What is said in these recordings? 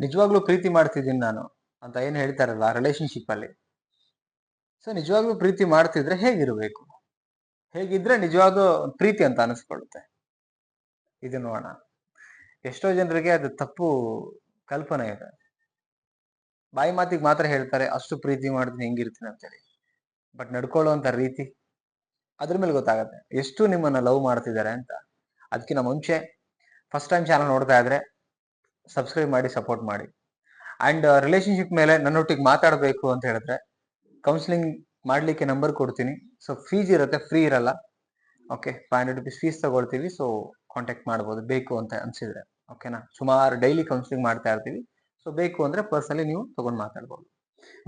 ನಿಜವಾಗ್ಲೂ ಪ್ರೀತಿ ಮಾಡ್ತಿದ್ದೀನಿ ನಾನು ಅಂತ ಏನು ಹೇಳ್ತಾರಲ್ಲ ರಿಲೇಶನ್ಶಿಪ್ ಅಲ್ಲಿ. ಸೊ ನಿಜವಾಗ್ಲೂ ಪ್ರೀತಿ ಮಾಡ್ತಿದ್ರೆ ಹೇಗಿರ್ಬೇಕು? ಹೇಗಿದ್ರೆ ನಿಜವಾದ ಪ್ರೀತಿ ಅಂತ ಅನಿಸ್ಕೊಳ್ಳುತ್ತೆ? ಇದು ನೋಡೋಣ. ಎಷ್ಟೋ ಜನರಿಗೆ ಅದು ತಪ್ಪು ಕಲ್ಪನೆ ಇದೆ. ಬಾಯಿ ಮಾತಿಗೆ ಮಾತ್ರ ಹೇಳ್ತಾರೆ, ಅಷ್ಟು ಪ್ರೀತಿ ಮಾಡ್ತೀನಿ ಹೆಂಗಿರ್ತೀನಿ ಅಂತೇಳಿ ಬಟ್ ನಡ್ಕೊಳ್ಳುವಂತ ರೀತಿ ಅದ್ರ ಮೇಲೆ ಗೊತ್ತಾಗತ್ತೆ. ಎಷ್ಟು ನಿಮ್ಮನ್ನ ಲವ್ ಮಾಡ್ತಿದ್ದಾರೆ ಅಂತ. ಅದಕ್ಕಿಂತ ಮುಂಚೆ ಫಸ್ಟ್ ಟೈಮ್ ಚಾನಲ್ ನೋಡ್ತಾ ಇದ್ರೆ ಸಬ್ಸ್ಕ್ರೈಬ್ ಮಾಡಿ ಸಪೋರ್ಟ್ ಮಾಡಿ. ಅಂಡ್ ರಿಲೇಶನ್ಶಿಪ್ ಮೇಲೆ ನನ್ನೊಟ್ಟಿಗೆ ಮಾತಾಡಬೇಕು ಅಂತ ಹೇಳಿದ್ರೆ ಕೌನ್ಸಿಲಿಂಗ್ ಮಾಡಲಿಕ್ಕೆ ನಂಬರ್ ಕೊಡ್ತೀನಿ. ಸೊ ಫೀಸ್ ಇರುತ್ತೆ ಫ್ರೀ ಇರಲ್ಲ. Okay five hundred rupees fees ತಗೊಳ್ತೀವಿ. ಸೊ ಕಾಂಟ್ಯಾಕ್ಟ್ ಮಾಡ್ಬೋದು. ಬೇಕು ಅಂತ ಅನ್ಸಿದ್ರೆ. ಓಕೆನಾ ಸುಮಾರು ಡೈಲಿ ಕೌನ್ಸಿಲಿಂಗ್ ಮಾಡ್ತಾ ಇರ್ತೀವಿ. ಸೊ ಬೇಕು ಅಂದ್ರೆ ಪರ್ಸನಲಿ ನೀವು ತಗೊಂಡು ಮಾತಾಡ್ಬೋದು.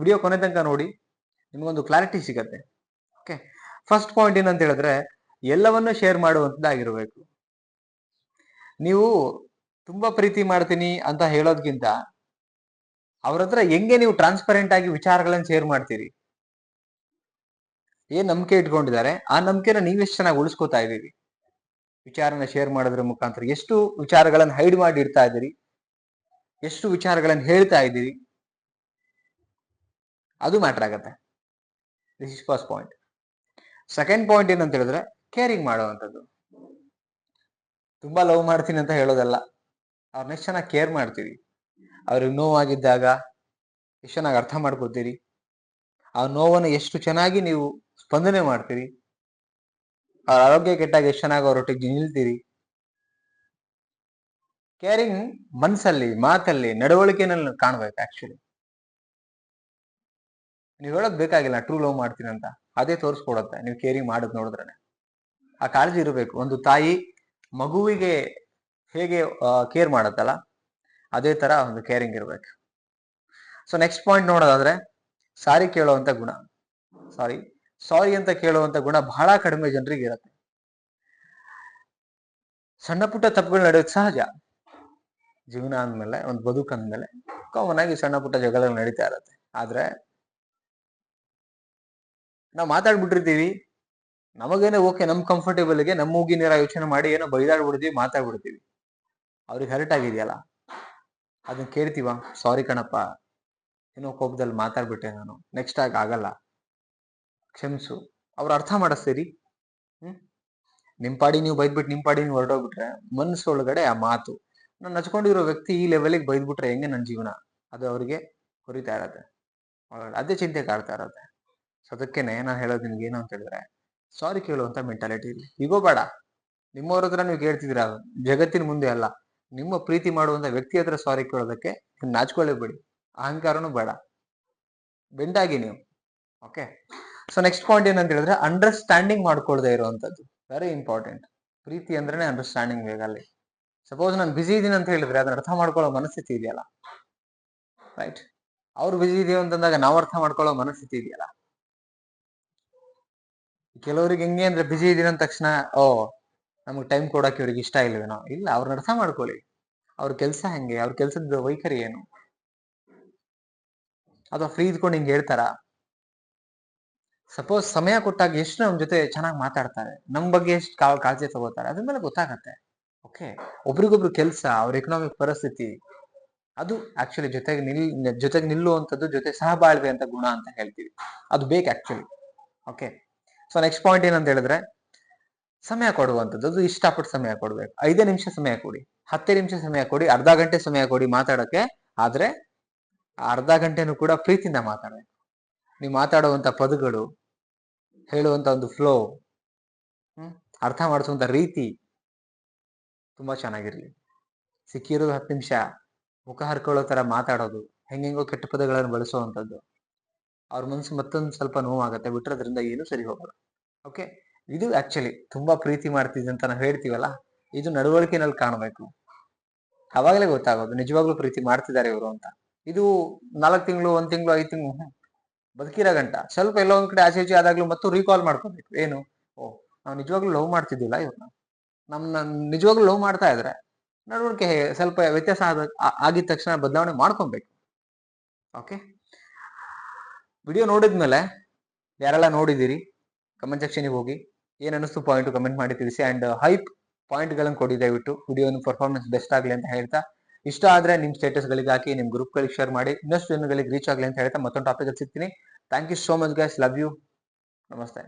ವಿಡಿಯೋ ಕೊನೆ ತನಕ ನೋಡಿ, ನಿಮಗೊಂದು ಕ್ಲಾರಿಟಿ ಸಿಗತ್ತೆ. ಓಕೆ ಫಸ್ಟ್ ಪಾಯಿಂಟ್ ಏನಂತ ಹೇಳಿದ್ರೆ, ಎಲ್ಲವನ್ನೂ ಶೇರ್ ಮಾಡುವಂಥದ್ದಾಗಿರಬೇಕು. ನೀವು ತುಂಬಾ ಪ್ರೀತಿ ಮಾಡ್ತೀನಿ ಅಂತ ಹೇಳೋದ್ಕಿಂತ ಅವ್ರ ಹತ್ರ ಹೆಂಗೆ ನೀವು ಟ್ರಾನ್ಸ್ಪರೆಂಟ್ ಆಗಿ ವಿಚಾರಗಳನ್ನ ಶೇರ್ ಮಾಡ್ತೀರಿ? ಏನ್ ನಂಬಿಕೆ ಇಟ್ಕೊಂಡಿದ್ದಾರೆ? ಆ ನಂಬಿಕೆನ ನೀವೆಷ್ಟು ಚೆನ್ನಾಗಿ ಉಳಿಸ್ಕೊತಾ ಇದ್ದೀರಿ? ವಿಚಾರನ ಶೇರ್ ಮಾಡೋದ್ರ ಮುಖಾಂತರ ಎಷ್ಟು ವಿಚಾರಗಳನ್ನ ಹೈಡ್ ಮಾಡಿ ಇಡ್ತಾ ಇದ್ದೀರಿ? ಎಷ್ಟು ವಿಚಾರಗಳನ್ನ ಹೇಳ್ತಾ ಇದ್ದೀರಿ? ಅದು ಮ್ಯಾಟರ್ ಆಗತ್ತೆ. This is first point second point ಏನಂತ ಹೇಳಿದ್ರೆ ಕೇರಿಂಗ್ ಮಾಡುವಂಥದ್ದು. ತುಂಬಾ ಲವ್ ಮಾಡ್ತೀನಿ ಅಂತ ಹೇಳೋದಲ್ಲ. ಅವ್ರನ್ನ ಎಷ್ಟು ಚೆನ್ನಾಗಿ ಕೇರ್ ಮಾಡ್ತೀವಿ. ಅವ್ರಿಗೆ ನೋವಾಗಿದ್ದಾಗ ಎಷ್ಟು ಚೆನ್ನಾಗಿ ಅರ್ಥ ಮಾಡ್ಕೋತೀರಿ ಆ ನೋವನ್ನು ಎಷ್ಟು ಚೆನ್ನಾಗಿ ನೀವು ಸ್ಪಂದನೆ ಮಾಡ್ತೀರಿ? ಅವ್ರ ಆರೋಗ್ಯ ಕೆಟ್ಟಾಗ ಎಷ್ಟು ಚೆನ್ನಾಗಿ ಅವರೊಟ್ಟಿಗೆ ನಿಲ್ತೀರಿ? ಕೇರಿಂಗ್ ಮನ್ಸಲ್ಲಿ, ಮಾತಲ್ಲಿ, ನಡವಳಿಕೆನಲ್ಲಿ ಕಾಣ್ಬೇಕು ಆಕ್ಚುಲಿ ನೀವು ಹೇಳೋದ್ ಬೇಕಾಗಿಲ್ಲ ಟ್ರೂ ಲವ್ ಮಾಡ್ತೀನಿ ಅಂತ. ಅದೇ ತೋರಿಸ್ಕೊಡತ್ತೆ, ನೀವು ಕೇರಿಂಗ್ ಮಾಡೋದ್ ನೋಡಿದ್ರೆ ಆ ಕಾಳಜಿ ಇರಬೇಕು. ಒಂದು ತಾಯಿ ಮಗುವಿಗೆ ಹೇಗೆ ಕೇರ್ ಮಾಡುತ್ತಲ್ಲ, ಅದೇ ತರ ಒಂದು ಕೇರಿಂಗ್ ಇರಬೇಕು. ಸೊ ನೆಕ್ಸ್ಟ್ ಪಾಯಿಂಟ್ ನೋಡೋದಾದ್ರೆ ಸಾರಿ ಕೇಳುವಂತ ಗುಣ. ಸಾರಿ ಸಾರಿ ಅಂತ ಕೇಳುವಂತ ಗುಣ ಬಹಳ ಕಡಿಮೆ ಜನರಿಗೆ ಇರುತ್ತೆ. ಸಣ್ಣ ಪುಟ್ಟ ತಪ್ಪುಗಳು ನಡೆಯೋದು ಸಹಜ. ಜೀವನ ಅಂದ್ಮೇಲೆ, ಒಂದು ಬದುಕು ಅಂದ್ಮೇಲೆ ಕಾಮನ್ ಆಗಿ ಸಣ್ಣ ಪುಟ್ಟ ಜಗಳಗಳು ನಡೀತಾ ಇರತ್ತೆ. ಆದ್ರೆ, ನಾವು ಮಾತಾಡ್ಬಿಟ್ಟಿರ್ತೀವಿ. ನಮಗೇನೆ ಓಕೆ, ನಮ್ ಕಂಫರ್ಟೇಬಲ್ಗೆ ನಮ್ಮ ಮೂಗಿನೇರ ಯೋಚನೆ ಮಾಡಿ ಏನೋ ಬೈದಾಡ್ಬಿಡ್ತೀವಿ, ಮಾತಾಡ್ಬಿಡ್ತೀವಿ. ಅವ್ರಿಗೆ ಹರ್ಟ್ ಆಗಿದೆಯಲ್ಲ? ಅದನ್ನ ಕೇಳ್ತೀವ? ಸಾರಿ ಕಣಪ್ಪ. ಏನೋ ಕೋಪದಲ್ಲಿ ಮಾತಾಡ್ಬಿಟ್ಟೆ ನಾನು. ನೆಕ್ಸ್ಟ್ ಆಗ ಆಗಲ್ಲ. ಕ್ಷಮಿಸು. ಅವ್ರು ಅರ್ಥ ಮಾಡಿಸ್ತೀರಿ? ಹ್ಮ್. ನಿಮ್ ಪಾಡಿ ನೀವು ಬೈದ್ಬಿಟ್ಟು ನಿಮ್ ಪಾಡಿ ನೀವು ಹೊರಟೋಗ್ಬಿಟ್ರೆ ಮನಸ್ಸೊಳಗಡೆ ಆ ಮಾತು. ನಾನು ನಚ್ಕೊಂಡಿರೋ ವ್ಯಕ್ತಿ ಈ ಲೆವೆಲಿಗೆ ಬೈದ್ಬಿಟ್ರೆ ಹೆಂಗೆ ನನ್ನ ಜೀವನ? ಅದು ಅವ್ರಿಗೆ ಹೊರಿತಾ ಇರತ್ತೆ. ಅದೇ ಚಿಂತೆ ಕಾಡ್ತಾ ಇರತ್ತೆ. ಸೊ ಅದಕ್ಕೇನೆ ನಾನು ಹೇಳೋದು ನಿಮ್ಗೆ ಏನು ಅಂತ ಹೇಳಿದ್ರೆ, ಸಾರಿ ಕೇಳುವಂತ ಮೆಂಟಾಲಿಟಿ ಇರಲಿ. ಈಗೋ ಬೇಡ. ನಿಮ್ಮವ್ರ ಹತ್ರ ನೀವು ಕೇಳ್ತಿದ್ದೀರಾ? ಜಗತ್ತಿನ ಮುಂದೆ ಅಲ್ಲ. ನಿಮ್ಮ ಪ್ರೀತಿ ಮಾಡುವಂತ ವ್ಯಕ್ತಿ ಹತ್ರ ಸಾರಿ ಕೇಳೋದಕ್ಕೆ ನಾಚ್ಕೊಳ್ಳೇಬೇಡಿ. ಅಹಂಕಾರನೂ ಬೇಡ. ಬೆಂಡಾಗಿ ನೀವು. ಓಕೆ ಸೊ ನೆಕ್ಸ್ಟ್ ಪಾಯಿಂಟ್ ಏನಂತ ಹೇಳಿದ್ರೆ ಅಂಡರ್ಸ್ಟ್ಯಾಂಡಿಂಗ್ ಮಾಡ್ಕೊಳ್ದೆ ಇರುವಂತದ್ದು ವೆರಿ ಇಂಪಾರ್ಟೆಂಟ್ ಪ್ರೀತಿ ಅಂದ್ರೆ ಅಂಡರ್ಸ್ಟ್ಯಾಂಡಿಂಗ್ ಬೇಕಲ್ಲಿ ಸಪೋಸ್ ನಾನು ಬಿಸಿ ಇದ್ದೀನಿ ಅಂತ ಹೇಳಿದ್ರೆ ಅದನ್ನ ಅರ್ಥ ಮಾಡ್ಕೊಳ್ಳೋ ಮನಸ್ಥಿತಿ ಇದೆಯಲ್ಲ? ರೈಟ್ ಅವ್ರು ಬಿಸಿ ಇದೀವಿ ಅಂತಂದಾಗ ನಾವು ಅರ್ಥ ಮಾಡ್ಕೊಳ್ಳೋ ಮನಸ್ಥಿತಿ ಇದೆಯಲ್ಲ? ಕೆಲವರಿಗೆ ಹೆಂಗೆ ಅಂದ್ರೆ ಬಿಸಿ ಇದೀನಿ ತಕ್ಷಣ, ಓ ನಮ್ಗೆ ಟೈಮ್ ಕೊಡೋಕೆ ಇವ್ರಿಗೆ ಇಷ್ಟ ಇಲ್ವೇನೋ? ಇಲ್ಲ ಅವ್ರನ್ನ ಅರ್ಥ ಮಾಡ್ಕೊಳ್ಳಿ. ಅವ್ರ ಕೆಲಸ ಹೆಂಗೆ? ಅವ್ರ ಕೆಲಸದ ವೈಖರಿ ಏನು? ಅಥವಾ ಫ್ರೀ ಇದ್ಕೊಂಡು ಹಿಂಗೆ ಹೇಳ್ತಾರ? ಸಪೋಸ್ ಸಮಯ ಕೊಟ್ಟಾಗ ಎಷ್ಟು ನಮ್ ಜೊತೆ ಚೆನ್ನಾಗಿ ಮಾತಾಡ್ತಾರೆ. ನಮ್ ಬಗ್ಗೆ ಎಷ್ಟು ಕಾಳಜಿ ತಗೋತಾರೆ, ಅದ್ರ ಮೇಲೆ ಗೊತ್ತಾಗತ್ತೆ. ಓಕೆ ಒಬ್ರಿಗೊಬ್ರು ಕೆಲಸ, ಅವ್ರ ಎಕನಾಮಿಕ್ ಪರಿಸ್ಥಿತಿ, ಅದು ಆಕ್ಚುಲಿ ಜೊತೆಗೆ ನಿಲ್, ಜೊತೆಗೆ ನಿಲ್ಲುವಂಥದ್ದು ಜೊತೆ ಸಹಬಾಳ್ವೆ ಅಂತ ಗುಣ ಅಂತ ಹೇಳ್ತೀವಿ. ಅದು ಬೇಕು actually okay so next point ಏನಂತ ಹೇಳಿದ್ರೆ ಸಮಯ ಕೊಡುವಂಥದ್ದು. ಅದು ಇಷ್ಟಪಟ್ಟು ಸಮಯ ಕೊಡ್ಬೇಕು. ಐದೇ ನಿಮಿಷ ಸಮಯ ಕೊಡಿ. ಹತ್ತೇ ನಿಮಿಷ ಸಮಯ ಕೊಡಿ. ಅರ್ಧ ಗಂಟೆ ಸಮಯ ಕೊಡಿ ಮಾತಾಡಕ್ಕೆ. ಆದ್ರೆ ಅರ್ಧ ಗಂಟೆನೂ ಕೂಡ ಪ್ರೀತಿಯಿಂದ ಮಾತಾಡಬೇಕು. ನೀವು ಮಾತಾಡುವಂತ ಪದಗಳು ಹೇಳುವಂತ ಒಂದು ಫ್ಲೋ ಅರ್ಥ ಮಾಡಿಸುವಂತ ರೀತಿ ತುಂಬಾ ಚೆನ್ನಾಗಿರ್ಲಿ. ಸಿಕ್ಕಿರೋದು ಹತ್ತು ನಿಮಿಷ, ಮುಖ ಹರ್ಕೊಳ್ಳೋ ತರ ಮಾತಾಡೋದು, ಹೆಂಗೆಂಗೋ ಕೆಟ್ಟ ಪದಗಳನ್ನು ಬಳಸುವಂಥದ್ದು. ಅವ್ರ ಮನ್ಸು ಮತ್ತೊಂದು ಸ್ವಲ್ಪ ನೋವಾಗತ್ತೆ. ಬಿಟ್ಟರೆ ಅದರಿಂದ ಏನು ಸರಿ ಹೋಗಲ್ಲ. ಓಕೆ ಇದು ಆಕ್ಚುಲಿ ತುಂಬಾ ಪ್ರೀತಿ ಮಾಡ್ತಿದ್ದೆ ಅಂತ ನಾವು ಹೇಳ್ತೀವಲ್ಲ, ಇದು ನಡವಳಿಕೆನಲ್ಲಿ ಕಾಣಬೇಕು. ಅವಾಗಲೇ ಗೊತ್ತಾಗೋದು, ನಿಜವಾಗ್ಲೂ ಪ್ರೀತಿ ಮಾಡ್ತಿದ್ದಾರೆ ಇವರು ಅಂತ. ಇದು ನಾಲ್ಕು ತಿಂಗಳು, ಒಂದ್ ತಿಂಗಳು, ಐದು ತಿಂಗಳು ಬದುಕಿರೋ ಗಂಟ. ಸ್ವಲ್ಪ ಎಲ್ಲೋ ಒಂದ್ ಕಡೆ ಆಚೆ ಈಚೆ ಆದಾಗ್ಲೂ ಮತ್ತು ರೀಕಾಲ್ ಮಾಡ್ಕೋಬೇಕು. ಏನು? ಓ, ನಾವು ನಿಜವಾಗ್ಲೂ ಲವ್ ಮಾಡ್ತಿದ್ದಿಲ್ಲ ಇವ್ರನ್ನ. ನಮ್ನ ನಿಜವಾಗ್ಲೂ ಲವ್ ಮಾಡ್ತಾ ಇದ್ರೆ ನಡವಳಿಕೆ ಸ್ವಲ್ಪ ವ್ಯತ್ಯಾಸ ಆದ ಆಗಿದ ತಕ್ಷಣ ಬದಲಾವಣೆ ಮಾಡ್ಕೊಬೇಕು. ಓಕೆ ವಿಡಿಯೋ ನೋಡಿದ್ಮೇಲೆ ಯಾರೆಲ್ಲ ನೋಡಿದ್ದೀರಿ ಕಮೆಂಟ್ ಸೆಕ್ಷನ್ಗೆ ಹೋಗಿ. ಏನ್ ಅನಿಸ್ತು ಪಾಯಿಂಟ್ ಕಮೆಂಟ್ ಮಾಡಿ ತಿಳಿಸಿ. ಅಂಡ್ ಹೈಪ್ ಪಾಯಿಂಟ್ ಗಳನ್ನ ಕೊಡಿ ದಯವಿಟ್ಟು. ವಿಡಿಯೋ ಪರ್ಫಾರ್ಮೆನ್ಸ್ ಬೆಸ್ಟ್ ಆಗಲಿ ಅಂತ ಹೇಳ್ತಾ. ಇಷ್ಟ ಆದ್ರೆ ನಿಮ್ ಸ್ಟೇಟಸ್ ಗಳಿಗೆ ಹಾಕಿ, ನಿಮ್ ಗ್ರೂಪ್ ಗಳಿಗೆ ಶೇರ್ ಮಾಡಿ. ಇನ್ನಷ್ಟು ಜನಗಳಿಗೆ ರೀಚ್ ಆಗ್ಲಿ ಅಂತ ಹೇಳ್ತಾ. ಮತ್ತೊಂದು ಟಾಪಿಕ್ ಸಿಗ್ತೀನಿ. Thank you so much guys love you ನಮಸ್ತೆ.